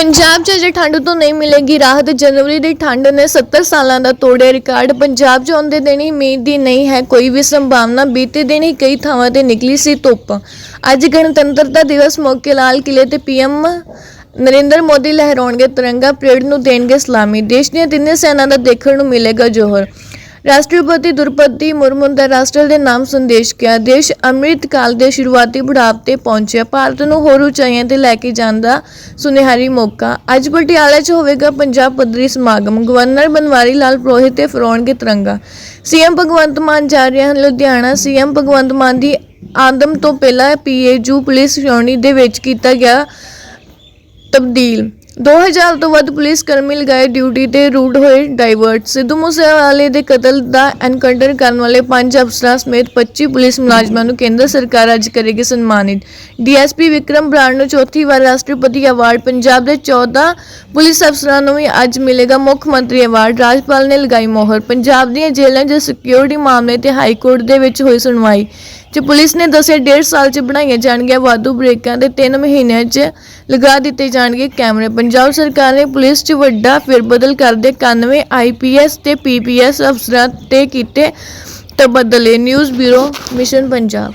ਪੰਜਾਬ 'ਚ ਅਜੇ ਠੰਡ ਤੋਂ ਨਹੀਂ ਮਿਲੇਗੀ ਰਾਹਤ। ਜਨਵਰੀ ਦੀ ਠੰਡ ਨੇ 70 ਸਾਲਾਂ ਦਾ ਤੋੜਿਆ ਰਿਕਾਰਡ। ਪੰਜਾਬ 'ਚ ਆਉਂਦੇ ਦਿਨ ਹੀ ਮੀਂਹ ਦੀ ਨਹੀਂ ਹੈ, ਕੋਈ ਵੀ ਸੰਭਾਵਨਾ। ਬੀਤੇ ਦਿਨ ਹੀ ਕਈ ਥਾਵਾਂ ਤੇ ਨਿਕਲੀ ਸੀ ਧੁੱਪ। ਅੱਜ ਗਣਤੰਤਰਤਾ ਦਿਵਸ ਮੌਕੇ ਲਾਲ ਕਿਲੇ ਤੇ ਪੀਐਮ ਨਰਿੰਦਰ ਮੋਦੀ ਲਹਿਰਾਉਣਗੇ ਤਿਰੰਗਾ, ਪਰੇਡ ਨੂੰ ਦੇਣਗੇ ਸਲਾਮੀ। ਦੇਸ਼ ਦੀਆਂ ਤਿੰਨੇ ਸੈਨਾ ਦਾ ਦੇਖਣ ਨੂੰ ਮਿਲੇਗਾ ਜੋਹਰ। ਰਾਸ਼ਟਰਪਤੀ ਦੁਰਪਤੀ ਮੁਰਮੂ ਦਾ ਰਾਸ਼ਟਰ ਦੇ ਨਾਮ ਸੰਦੇਸ਼ ਕਿਹਾ ਦੇਸ਼ ਅੰਮ੍ਰਿਤ ਕਾਲ ਦੇ ਸ਼ੁਰੂਆਤੀ ਪੜਾਅ ਤੇ ਪਹੁੰਚਿਆ। ਭਾਰਤ ਨੂੰ ਹੋਰ ਉਚਾਈਆਂ ਤੇ ਲੈ ਕੇ ਜਾਣ ਦਾ ਸੁਨਹਿਰੀ ਮੌਕਾ। ਅੱਜ ਪਟਿਆਲਾ 'ਚ ਹੋਵੇਗਾ ਪੰਜਾਬ ਪੱਧਰੀ ਸਮਾਗਮ। ਗਵਰਨਰ ਬਨਵਾਰੀ ਲਾਲ ਪ੍ਰੋਹਿਤ ਤੇ ਫਰੋਣਗੇ ਤਿਰੰਗਾ। ਸੀਐਮ ਭਗਵੰਤ ਮਾਨ ਜਾ ਰਹੇ ਹਨ। ਲੁਧਿਆਣਾ ਸੀਐਮ ਭਗਵੰਤ ਮਾਨ ਦੀ ਆਦਮ ਤੋਂ ਪਹਿਲਾਂ ਪੀਏਯੂ ਪੁਲਿਸ ਸ਼੍ਰੋਣੀ ਦੇ ਵਿੱਚ ਕੀਤਾ ਗਿਆ ਤਬਦੀਲ। 2000 ਤੋਂ ਵੱਧ ਪੁਲਿਸ ਕਰਮੀ ਲਗਾਏ ਡਿਊਟੀ ਤੇ ਰੂਟ ਹੋਏ ਡਾਈਵਰਟ ਸਿੱਧੂ ਮੂਸੇਵਾਲੇ ਦੇ ਕਤਲ ਦਾ ਐਨਕਾਊਂਟਰ ਕਰਨ ਵਾਲੇ ਪੰਜ ਅਫਸਰਾਂ ਸਮੇਤ 25 ਪੁਲਿਸ ਮੁਲਾਜ਼ਮਾਂ ਨੂੰ ਕੇਂਦਰ ਸਰਕਾਰ ਅੱਜ ਕਰੇਗੀ ਸਨਮਾਨਿਤ। ਡੀਐਸਪੀ ਵਿਕਰਮ ਬਰਾੜ ਨੂੰ ਚੌਥੀ ਵਾਰ ਰਾਸ਼ਟਰਪਤੀ ਅਵਾਰਡ ਪੰਜਾਬ ਦੇ 14 ਪੁਲਿਸ ਅਫਸਰਾਂ ਨੂੰ ਵੀ ਅੱਜ ਮਿਲੇਗਾ ਮੁੱਖ ਮੰਤਰੀ ਅਵਾਰਡ ਰਾਜਪਾਲ ਨੇ ਲਗਾਈ ਮੋਹਰ। ਪੰਜਾਬ ਦੀਆਂ ਜੇਲ੍ਹਾਂ 'ਚ ਸਿਕਿਉਰਿਟੀ ਮਾਮਲੇ ਤੇ ਹਾਈ ਕੋਰਟ ਦੇ ਵਿੱਚ ਹੋਈ ਸੁਣਵਾਈ। ਚ ਪੁਲਿਸ ਨੇ ਦੱਸਿਆ ਡੇਢ ਸਾਲ ਚ ਬਣਾਈਆਂ ਜਾਣਗੀਆਂ ਵਾਧੂ ਬ੍ਰੇਕਾਂ ਤੇ 3 ਮਹੀਨਿਆਂ ਚ ਲਗਾ ਦਿੱਤੇ ਜਾਣਗੇ ਕੈਮਰੇ। ਪੰਜਾਬ ਸਰਕਾਰ ਨੇ ਪੁਲਿਸ ਚ ਵੱਡਾ ਫਿਰਬਦਲ ਕਰਦੇ 91 ਆਈਪੀਐਸ ਤੇ ਪੀਪੀਐਸ ਅਫਸਰਾਂ ਤੇ ਕੀਤੇ ਤਬਦਲੇ। News bureau, mission Punjab.